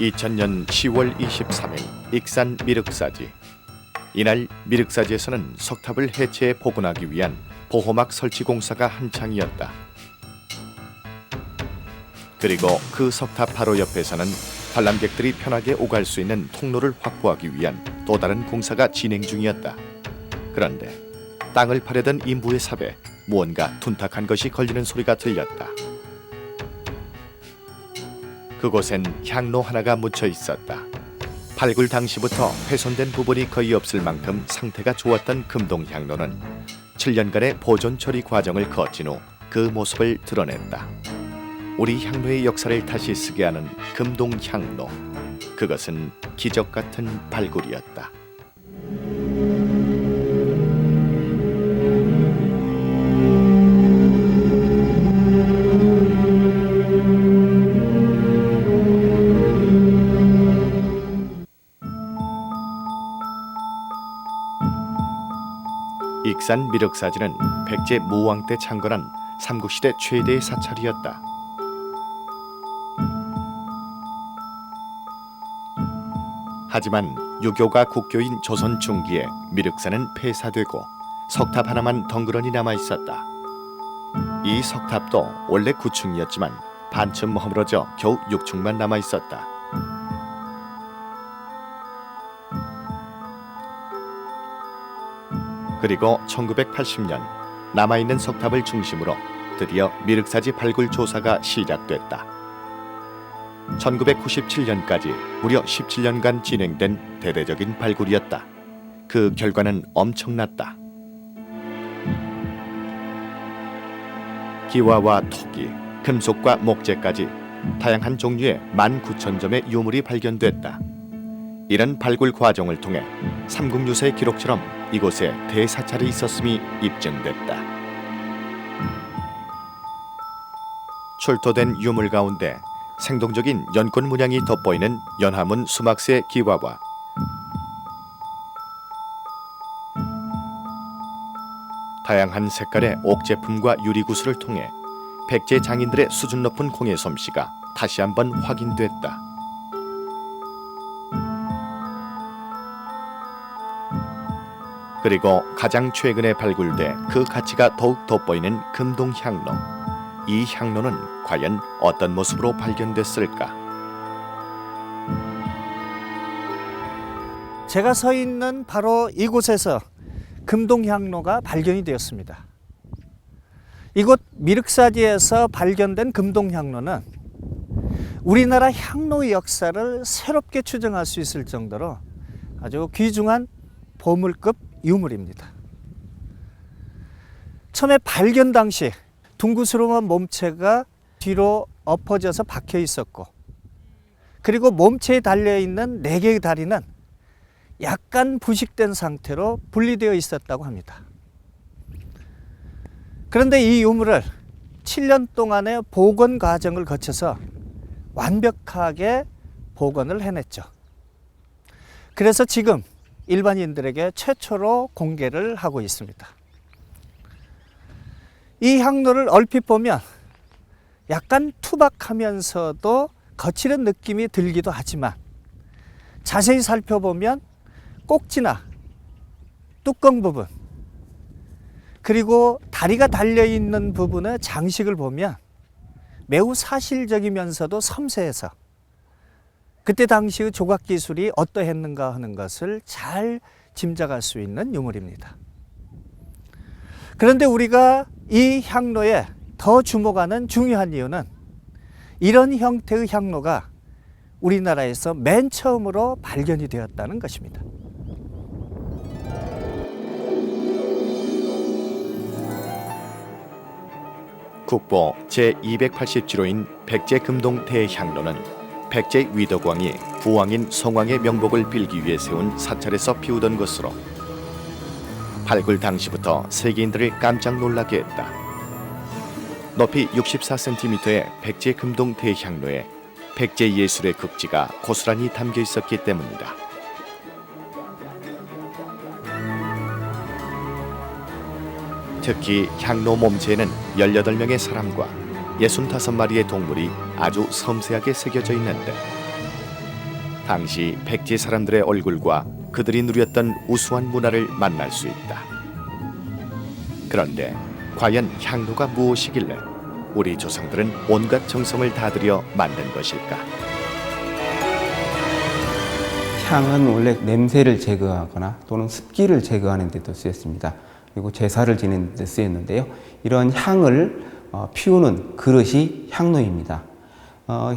(2000년 10월 23일) 익산 미륵사지 이날 미륵사지에서는 석탑을 해체해 복원하기 위한 보호막 설치 공사가 한창이었다. 그리고 그 석탑 바로 옆에서는 관람객들이 편하게 오갈 수 있는 통로를 확보하기 위한 또 다른 공사가 진행 중이었다. 그런데 땅을 파려던 인부의 삽에 무언가 둔탁한 것이 걸리는 소리가 들렸다. 그곳엔 향로 하나가 묻혀 있었다. 발굴 당시부터 훼손된 부분이 거의 없을 만큼 상태가 좋았던 금동 향로는 7년간의 보존 처리 과정을 거친 후 그 모습을 드러냈다. 우리 향로의 역사를 다시 쓰게 하는 금동 향로. 그것은 기적 같은 발굴이었다. 익산 미륵사지는 백제 무왕 때 창건한 삼국시대 최대의 사찰이었다. 하지만 유교가 국교인 조선 중기에 미륵사는 폐사되고 석탑 하나만 덩그러니 남아 있었다. 이 석탑도 원래 9층이었지만 반쯤 허물어져 겨우 6층만 남아 있었다. 그리고 1980년 남아 있는 석탑을 중심으로 드디어 미륵사지 발굴 조사가 시작됐다. 1997년까지 무려 17년간 진행된 대대적인 발굴이었다. 그 결과는 엄청났다. 기와와 토기, 금속과 목재까지 다양한 종류의 19,000점의 유물이 발견됐다. 이런 발굴 과정을 통해 삼국유사의 기록처럼 이곳에 대사찰이 있었음이 입증됐다. 출토된 유물 가운데 생동적인 연꽃 문양이 돋보이는 연화문 수막새 기와와 다양한 색깔의 옥 제품과 유리구슬을 통해 백제 장인들의 수준 높은 공예 솜씨가 다시 한번 확인됐다. 그리고 가장 최근에 발굴돼 그 가치가 더욱 돋보이는 금동 향로. 이 향로는 과연 어떤 모습으로 발견됐을까? 제가 서 있는 바로 이곳에서 금동 향로가 발견이 되었습니다. 이곳 미륵사지에서 발견된 금동 향로는 우리나라 향로의 역사를 새롭게 추정할 수 있을 정도로 아주 귀중한 보물급 유물입니다. 처음에 발견 당시 둥그스러운 몸체가 뒤로 엎어져서 박혀 있었고 그리고 몸체에 달려 있는 네 개의 다리는 약간 부식된 상태로 분리되어 있었다고 합니다. 그런데 이 유물을 7년 동안의 복원 과정을 거쳐서 완벽하게 복원을 해냈죠. 그래서 지금 일반인들에게 최초로 공개를 하고 있습니다. 이 향로를 얼핏 보면 약간 투박하면서도 거칠은 느낌이 들기도 하지만 자세히 살펴보면 꼭지나 뚜껑 부분 그리고 다리가 달려 있는 부분의 장식을 보면 매우 사실적이면서도 섬세해서 그때 당시의 조각 기술이 어떠했는가 하는 것을 잘 짐작할 수 있는 유물입니다. 그런데 우리가 이 향로에 더 주목하는 중요한 이유는 이런 형태의 향로가 우리나라에서 맨 처음으로 발견이 되었다는 것입니다. 국보 제287호인 백제금동 대향로는 백제 위덕왕이 부왕인 성왕의 명복을 빌기 위해 세운 사찰에서 피우던 것으로 발굴 당시부터 세계인들을 깜짝 놀라게 했다. 높이 64cm의 백제 금동 대향로에 백제 예술의 극지가 고스란히 담겨 있었기 때문이다. 특히 향로 몸체에는 18명의 사람과 65마리의 동물이 아주 섬세하게 새겨져 있는데 당시 백제 사람들의 얼굴과 그들이 누렸던 우수한 문화를 만날 수 있다. 그런데 과연 향로가 무엇이길래 우리 조상들은 온갖 정성을 다 들여 만든 것일까? 향은 원래 냄새를 제거하거나 또는 습기를 제거하는 데도 쓰였습니다. 그리고 제사를 지내는 데 쓰였는데요. 이런 향을 어, 피우는 그릇이 향로입니다. 어,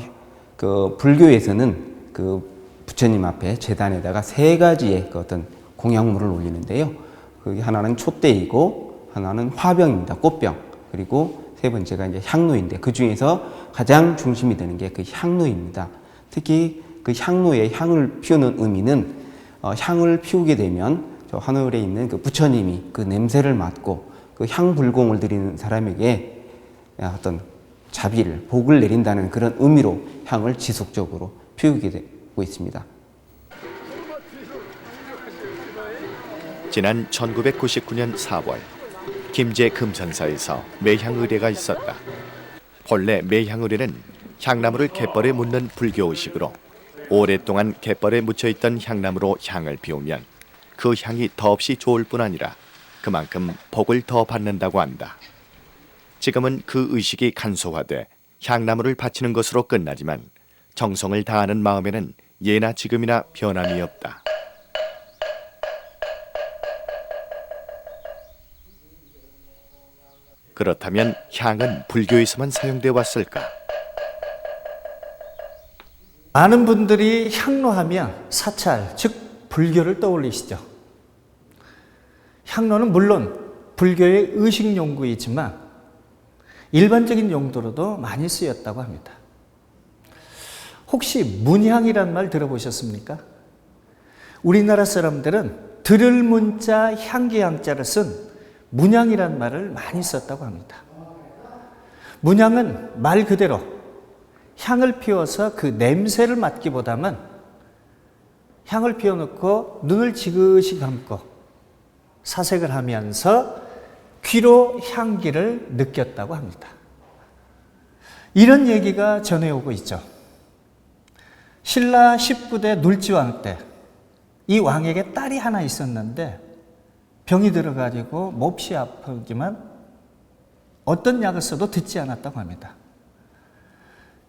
그 불교에서는 그 부처님 앞에 제단에다가 세 가지의 그 어떤 공약물을 올리는데요. 그게 하나는 촛대이고 하나는 화병입니다. 꽃병. 그리고 세 번째가 이제 향로인데 그 중에서 가장 중심이 되는 게 그 향로입니다. 특히 그 향로의 향을 피우는 의미는 어, 향을 피우게 되면 저 하늘에 있는 그 부처님이 그 냄새를 맡고 그 향불공을 드리는 사람에게 어떤 자비를 복을 내린다는 그런 의미로 향을 지속적으로 피우게 되고 있습니다. 지난 1999년 4월 김제 금천사에서 매향 의례가 있었다. 본래 매향 의례는 향나무를 갯벌에 묻는 불교 의식으로 오랫동안 갯벌에 묻혀 있던 향나무로 향을 피우면 그 향이 더없이 좋을 뿐 아니라 그만큼 복을 더 받는다고 한다. 지금은 그 의식이 간소화돼 향나무를 바치는 것으로 끝나지만 정성을 다하는 마음에는 예나 지금이나 변함이 없다. 그렇다면 향은 불교에서만 사용돼 왔을까? 많은 분들이 향로하면 사찰, 즉 불교를 떠올리시죠. 향로는 물론 불교의 의식 용구이지만 일반적인 용도로도 많이 쓰였다고 합니다. 혹시 문향이란 말 들어보셨습니까? 우리나라 사람들은 들을 문자 향기 향자를 쓴 문향이란 말을 많이 썼다고 합니다. 문향은 말 그대로 향을 피워서 그 냄새를 맡기보다는 향을 피워놓고 눈을 지그시 감고 사색을 하면서 귀로 향기를 느꼈다고 합니다. 이런 얘기가 전해오고 있죠. 신라 19대 눌지왕 때 이 왕에게 딸이 하나 있었는데 병이 들어가지고 몹시 아프지만 어떤 약을 써도 듣지 않았다고 합니다.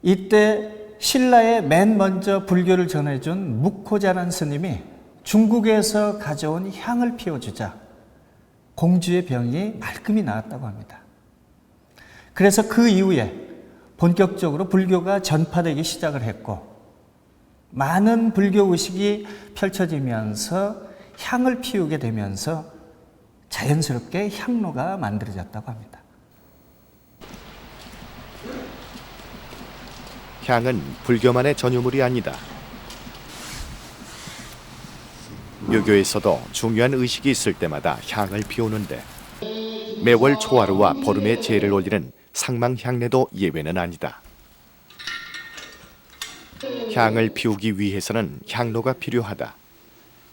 이때 신라에 맨 먼저 불교를 전해준 묵호자란 스님이 중국에서 가져온 향을 피워주자 공주의 병이 말끔히 나았다고 합니다. 그래서 그 이후에 본격적으로 불교가 전파되기 시작을 했고 많은 불교 의식이 펼쳐지면서 향을 피우게 되면서 자연스럽게 향로가 만들어졌다고 합니다. 향은 불교만의 전유물이 아니다. 유교에서도 중요한 의식이 있을 때마다 향을 피우는데 매월 초하루와 보름에 제를 올리는 상망향례도 예외는 아니다. 향을 피우기 위해서는 향로가 필요하다.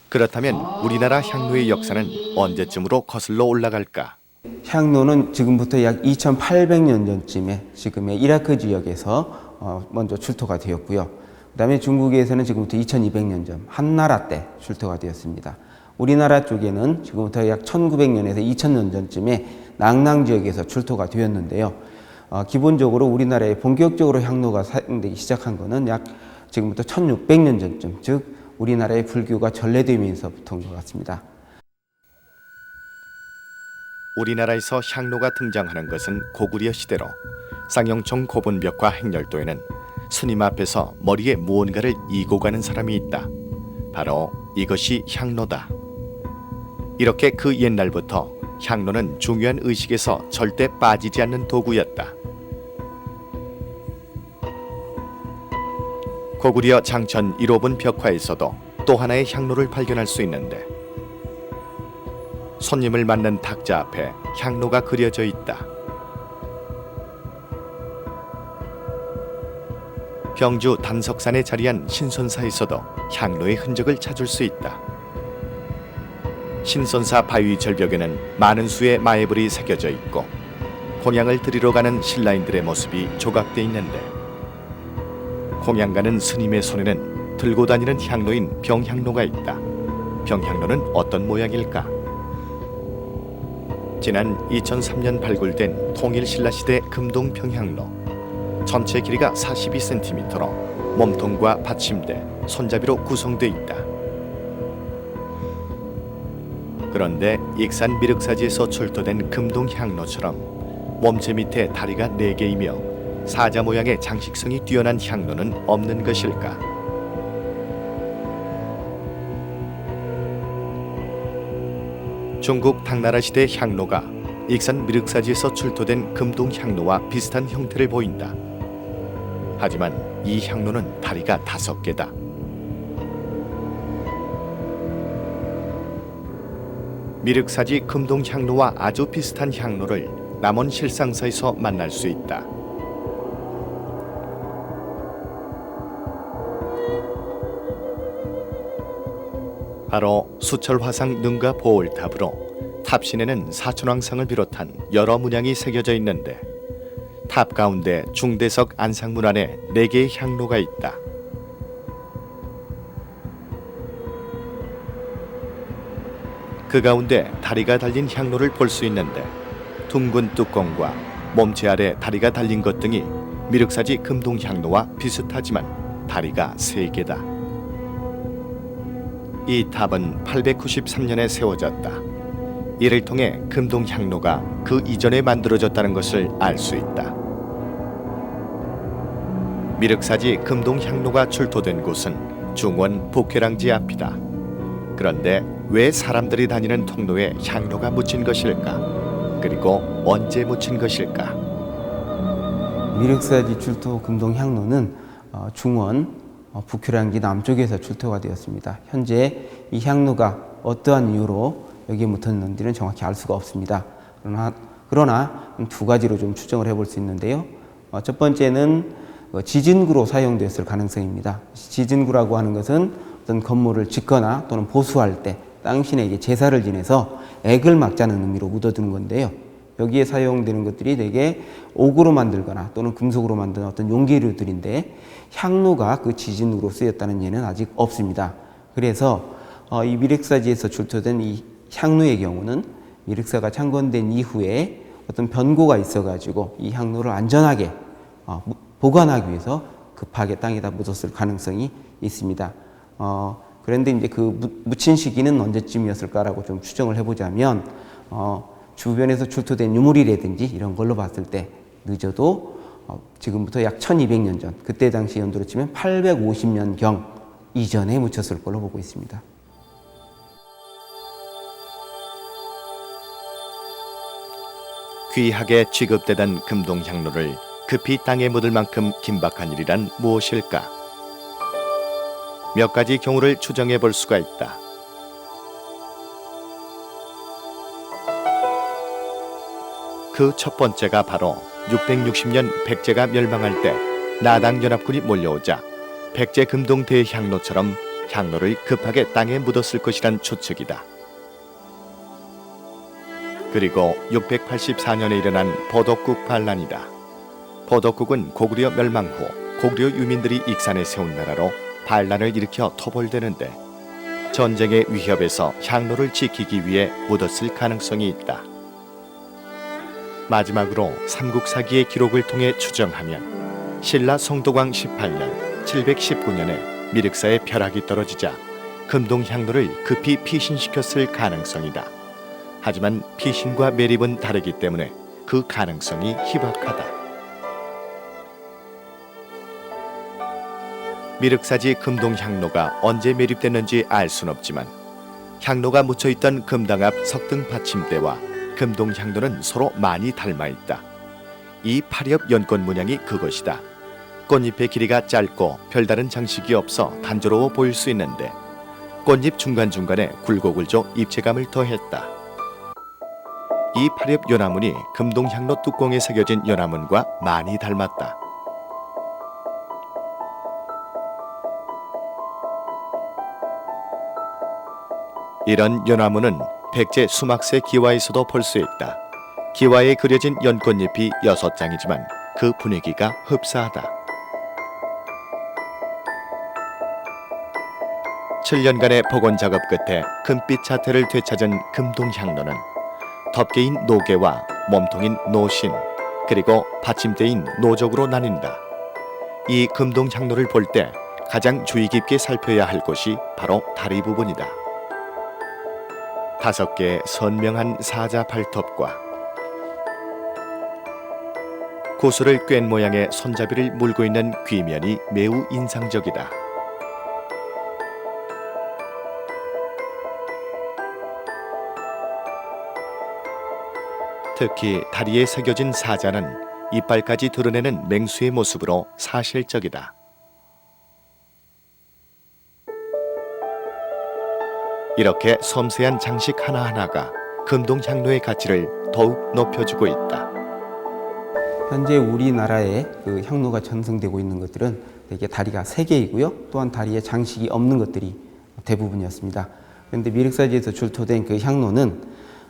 그렇다면 우리나라 향로의 역사는 언제쯤으로 거슬러 올라갈까? 향로는 지금부터 약 2800년 전쯤에 지금의 이라크 지역에서 어, 먼저 출토가 되었고요. 그 다음에 중국에서는 지금부터 2200년 전 한나라 때 출토가 되었습니다. 우리나라 쪽에는 지금부터 약 1900년에서 2000년 전쯤에 낭낭 지역에서 출토가 되었는데요. 어, 기본적으로 우리나라에 본격적으로 향로가 사용되기 시작한 것은 약 지금부터 1600년 전쯤, 즉 우리나라의 불교가 전래되면서부터인 것 같습니다. 우리나라에서 향로가 등장하는 것은 고구려 시대로 쌍용총 고분벽화 행렬도에는 스님 앞에서 머리에 무언가를 이고 가는 사람이 있다. 바로 이것이 향로다. 이렇게 그 옛날부터 향로는 중요한 의식에서 절대 빠지지 않는 도구였다. 고구려 장천 1호분 벽화에서도 또 하나의 향로를 발견할 수 있는데 손님을 맞는 탁자 앞에 향로가 그려져 있다. 경주 단석산에 자리한 신선사에서도 향로의 흔적을 찾을 수 있다. 신선사 바위 절벽에는 많은 수의 마애불이 새겨져 있고 공양을 드리러 가는 신라인들의 모습이 조각돼 있는데 공양 가는 스님의 손에는 들고 다니는 향로인 병향로가 있다. 병향로는 어떤 모양일까? 지난 2003년 발굴된 통일신라시대 금동 병향로 전체 길이가 42cm로 몸통과 받침대, 손잡이로 구성돼 있다. 그런데 익산 미륵사지에서 출토된 금동 향로처럼 몸체 밑에 다리가 네개이며 사자 모양의 장식성이 뛰어난 향로는 없는 것일까? 중국 당나라 시대 향로가 익산 미륵사지에서 출토된 금동 향로와 비슷한 형태를 보인다. 하지만 이 향로는 다리가 다섯 개다. 미륵사지 금동 향로와 아주 비슷한 향로를 남원 실상사에서 만날 수 있다. 바로 수철화상 능가 보울탑으로 탑 신에는 사천왕상을 비롯한 여러 문양이 새겨져 있는데 탑 가운데 중대석 안상문 안에 네 개의 향로가 있다. 그 가운데 다리가 달린 향로를 볼 수 있는데 둥근 뚜껑과 몸체 아래 다리가 달린 것 등이 미륵사지 금동 향로와 비슷하지만 다리가 세 개다. 이 탑은 893년에 세워졌다. 이를 통해 금동 향로가 그 이전에 만들어졌다는 것을 알 수 있다. 미륵사지 금동 향로가 출토된 곳은 중원 북회랑지 앞이다. 그런데 왜 사람들이 다니는 통로에 향로가 묻힌 것일까? 그리고 언제 묻힌 것일까? 미륵사지 출토 금동 향로는 어, 중원 어, 북휴랑지 남쪽에서 출토가 되었습니다. 현재 이 향로가 어떠한 이유로 여기에 묻혔는지는 정확히 알 수가 없습니다. 그러나, 그러나 두 가지로 좀 추정을 해볼 수 있는데요. 어, 첫 번째는 어, 지진구로 사용됐을 가능성입니다. 지진구라고 하는 것은 어떤 건물을 짓거나 또는 보수할 때 이제 제사를 지내서 액을 막자는 의미로 묻어두는 건데요. 여기에 사용되는 것들이 대개 옥으로 만들거나 또는 금속으로 만든 어떤 용기류들인데 향로가 그 지진으로 쓰였다는 예는 아직 없습니다. 그래서 어, 이 미륵사지에서 출토된 이 향로의 경우는 미륵사가 창건된 이후에 어떤 변고가 있어가지고 이 향로를 안전하게 어, 무- 보관하기 위해서 급하게 땅에다 묻었을 가능성이 있습니다. 어, 그런데 이제 그 무- 묻힌 시기는 언제쯤이었을까라고 좀 추정을 해보자면 어, 주변에서 출토된 유물이라든지 이런 걸로 봤을 때 늦어도 어, 지금부터 약 1200년 전 그때 당시 연도로 치면 850년 경 이전에 묻혔을 걸로 보고 있습니다. 귀하게 취급되던 금동 향로를 급히 땅에 묻을 만큼 긴박한 일이란 무엇일까? 몇 가지 경우를 추정해 볼 수가 있다. 그 첫 번째가 바로 660년 백제가 멸망할 때 나당 연합군이 몰려오자 백제 금동 대향로처럼 향로를 급하게 땅에 묻었을 것이란 추측이다. 그리고 684년에 일어난 보덕국 반란이다. 보덕국은 고구려 멸망 후 고구려 유민들이 익산에 세운 나라로 반란을 일으켜 토벌되는데 전쟁의 위협에서 향로를 지키기 위해 묻었을 가능성이 있다. 마지막으로 삼국사기의 기록을 통해 추정하면 신라 성도광 18년 719년에 미륵사에 벼락이 떨어지자 금동 향로를 급히 피신시켰을 가능성이다. 하지만 피신과 매립은 다르기 때문에 그 가능성이 희박하다. 미륵사지 금동 향로가 언제 매립됐는지 알 순 없지만 향로가 묻혀 있던 금당 앞 석등 받침대와 금동 향로는 서로 많이 닮아 있다. 이 파리엽 연꽃 문양이 그것이다. 꽃잎의 길이가 짧고 별다른 장식이 없어 단조로워 보일 수 있는데 꽃잎 중간중간에 굴곡을줘 입체감을 더했다. 이 파렵 연화문이 금동향로 뚜껑에 새겨진 연화문과 많이 닮았다. 이런 연화문은 백제 수막새 기와에서도 볼 수 있다. 기와에 그려진 연꽃잎이 여섯 장이지만 그 분위기가 흡사하다. 7년간의 복원 작업 끝에 금빛 자태를 되찾은 금동향로는 덮개인 노개와 몸통인 노신 그리고 받침대인 노족으로 나뉜다. 이 금동향로를 볼 때 가장 주의 깊게 살펴야 할 곳이 바로 다리 부분이다. 다섯 개의 선명한 사자 발톱과 고수를 꿰인 모양의 손잡이를 물고 있는 귀면이 매우 인상적이다. 특히 다리에 새겨진 사자는 이빨까지 드러내는 맹수의 모습으로 사실적이다. 이렇게 섬세한 장식 하나하나가 금동 향로의 가치를 더욱 높여주고 있다. 현재 우리나라에 그 향로가 전승되고 있는 것들은 대개 다리가 세 개이고요. 또한 다리에 장식이 없는 것들이 대부분이었습니다. 그런데 미륵사지에서 출토된 그 향로는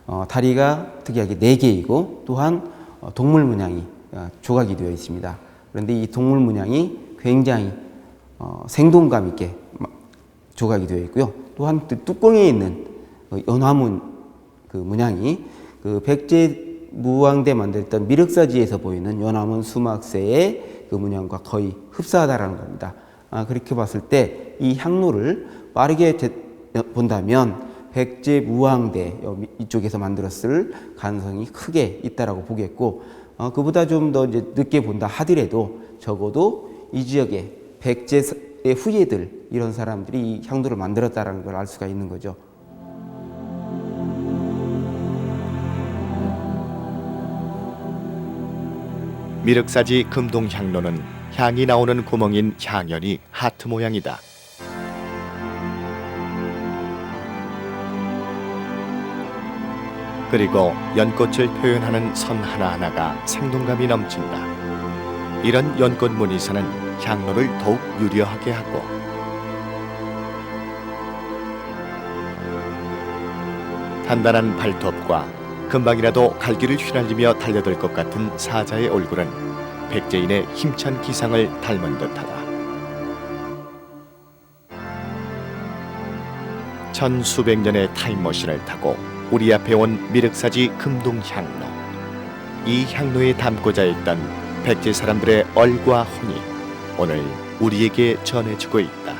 어, 다리가 특이하게 네 개이고 또한 어, 동물 문양이 어, 조각이 되어 있습니다. 그런데 이 동물 문양이 굉장히 어, 생동감 있게 마- 조각이 되어 있고요. 또한 그 뚜껑에 있는 어, 연화문 그 문양이 그 백제 무왕대 만들었던 미륵사지에서 보이는 연화문 수막새의 그 문양과 거의 흡사하다라는 겁니다. 아, 그렇게 봤을 때 이 향로를 빠르게 제- 본다면 백제 무왕대 여- 이쪽에서 만들었을 가능성이 크게 있다라고 보겠고 어, 그보다 좀 더 늦게 본다 하더라도 적어도 이 지역에 백제 의 후예들 이런 사람들이 이 향도를 만들었다라는 걸 알 수가 있는 거죠. 미륵사지 금동향로는 향이 나오는 구멍인 향연이 하트 모양이다. 그리고 연꽃을 표현하는 선 하나하나가 생동감이 넘친다. 이런 연꽃 무늬선은 향로를 더욱 유려하게 하고 단단한 발톱과 금방이라도 갈기를 휘날리며 달려들 것 같은 사자의 얼굴은 백제인의 힘찬 기상을 닮은 듯하다. 천수백 년의 타임머신을 타고 우리 앞에 온 미륵사지 금동향로. 이 향로에 담고자 했던 백제 사람들의 얼과 혼이 오늘 우리에게 전해지고 있다.